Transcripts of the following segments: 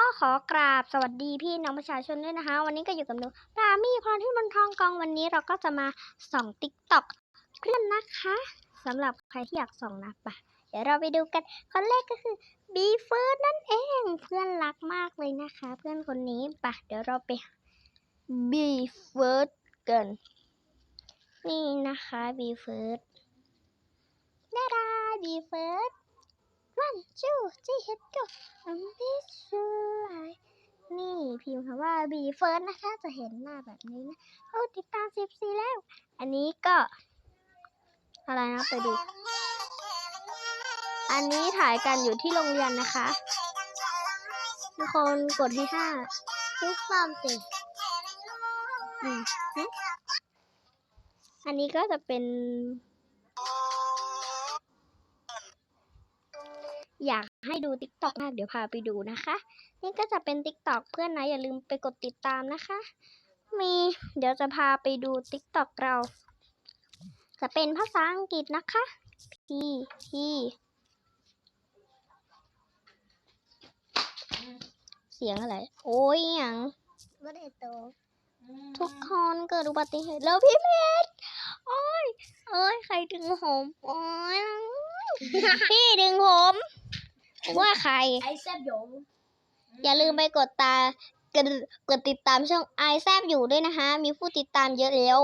ก็ขอกราบสวัสดีพี่น้องประชาชนด้วยนะคะ วันนี้ก็อยู่กับหนูปรามี่พรที่มันทองกองวันนี้เราก็จะมาส่องติ๊กต็อกเพื่อนนะคะสำหรับใครที่อยากส่องนะปะเดี๋ยวเราไปดูกันคนแรกก็คือบีเฟิร์สนั่นเองเพื่อนรักมากเลยนะคะ เพื่อนคนนี้ปะเดี๋ยวเราไปบีเฟิร์สกันนี่นะคะบีเฟิร์สดาดาบีเฟิร์ส one two three let's go I'm this sure นี่พิมพ์คำว่า B first นะคะ จะเห็นหน้าแบบนี้นะโอ้ติดตามสิบสี่แล้ว อันนี้ก็ อะไรนะไปดู อันนี้ถ่ายกันอยู่ที่โรงเรียนนะคะทุกคนกดให้ห้าทุกความสิอืมอันนี้ก็จะเป็น อยากให้ดู t ิ k t o k มากเดี๋ยวพาไปดูนะคะ นี่ก็จะเป็น t ิ k t o k เพื่อนนะอย่าลืมไปกดติดตามนะคะ มีเดี๋ยวจะพาไปดู t ิ k t o k เรา จะเป็นภาษาอังกฤษนะคะ P P เสียงอะไร โอ้ยอหย่างไม่ได้โตทุกคนเกิดอุบัติเหตุแล้วพี่เพชรโอ้ยโอ้ย ใครดึงผม โอ้ย พี่ดึงผม ว่าใคร ไอ้แซบหยงอย่าลืมไปกดตากดกดติดตามช่องไอแซบอยู่ด้วยนะคะ มีผู้ติดตามเยอะแล้ว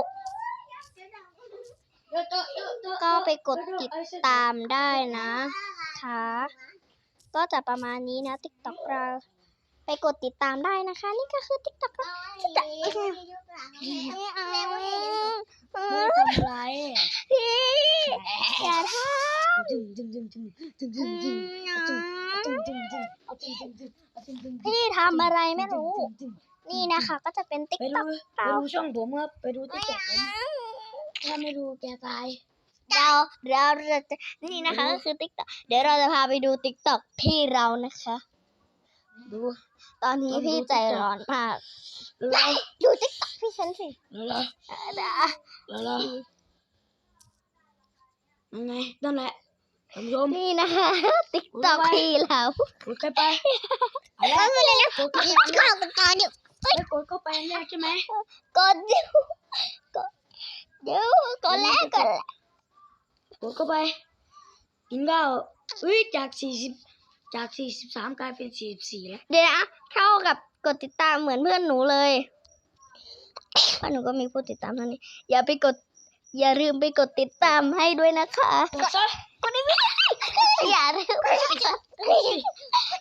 ก็ไปกดติดตามได้นะคะก็จะประมาณนี้นะติ๊กต็อกเราไปกดติดตามได้นะคะ นี่ก็คือติ๊กต็อกเราที่จะไม่เอาไม่ทำไรพี่อย่าทจึ งจึงจึงจึงจึงจึงจึงจึงจึงจึงจึงเอาจึงจึงจึงเอาจึงจึงำพี่ทำอะไรไม่รู้ นี่นะคะ ก็จะเป็นติ๊กไปต็ดูอกไปดูช่องผมครับไปดูติ๊กต็อกผมถ้าไม่ดูแกตายเราเราเราจะนี่นะคะก็คือติ๊กต็อกเดี๋ยวเราจะพาไปดูติ๊กต็อกที่เรานะคะ ดู ตอนนี้พี่ใจร้อนมากแล้วดูติ๊กต็อกพี่ฉันสิแล้วเดี๋ยวแล้วแล้วยังไงนั่นแหละ ท่านผู้ชม นี่นะคะติ๊กต็อกที่เรากดเข้าไปอะไรก็ไม่ได้แล้วกดเข้าไปข้าวกันก่อนเดี๋ยวไม่กดเข้าไปแรกใช่ไหมกดเดี๋ยวกดเดี๋ยวกดแล้วกดแล้วกดเข้าไป กินข้าวอุ้ยจากสี่สิบจากสี่สิบสามกลายเป็นสี่สิบสี่แล้วเดี๋ยวนะเท่ากับกดติดตามเหมือนเพื่อนหนูเลยเพราะหนูก็มีผู้ติดตามเท่านี้อย่าไปกด อย่าลืมไปกดติดตามให้ด้วยนะคะกดซะคนนี้ไม่ได้อย่าลืมไปกด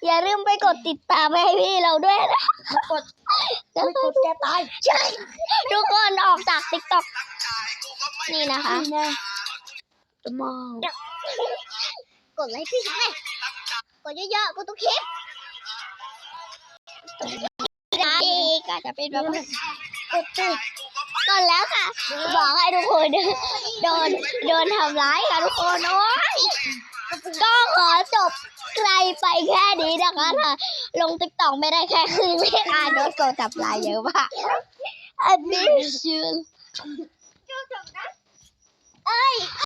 อย่าลืมไปกดติดตามให้พี่เราด้วยนะมากดไม่กดแกตายใช่ทุกคนออกจากติ๊กต็อกนี่นะคะนี่นะจะมากดไลค์พี่ฉันเลยกดเยอะๆกดทุกคลิปได้ก็จะเป็นแบบว่ากดติด กดแล้วค่ะ บอกให้ทุกคนโดนโดนทำร้ายค่ะทุกคนโอ้ยก็ขอจบใครไปแค่นี้นะคะถ้าลงติ๊กต็อกไม่ได้แค่ครึ่งไม่อ่านโดนโกดจับลายเยอะมากอันนี้ชื่อ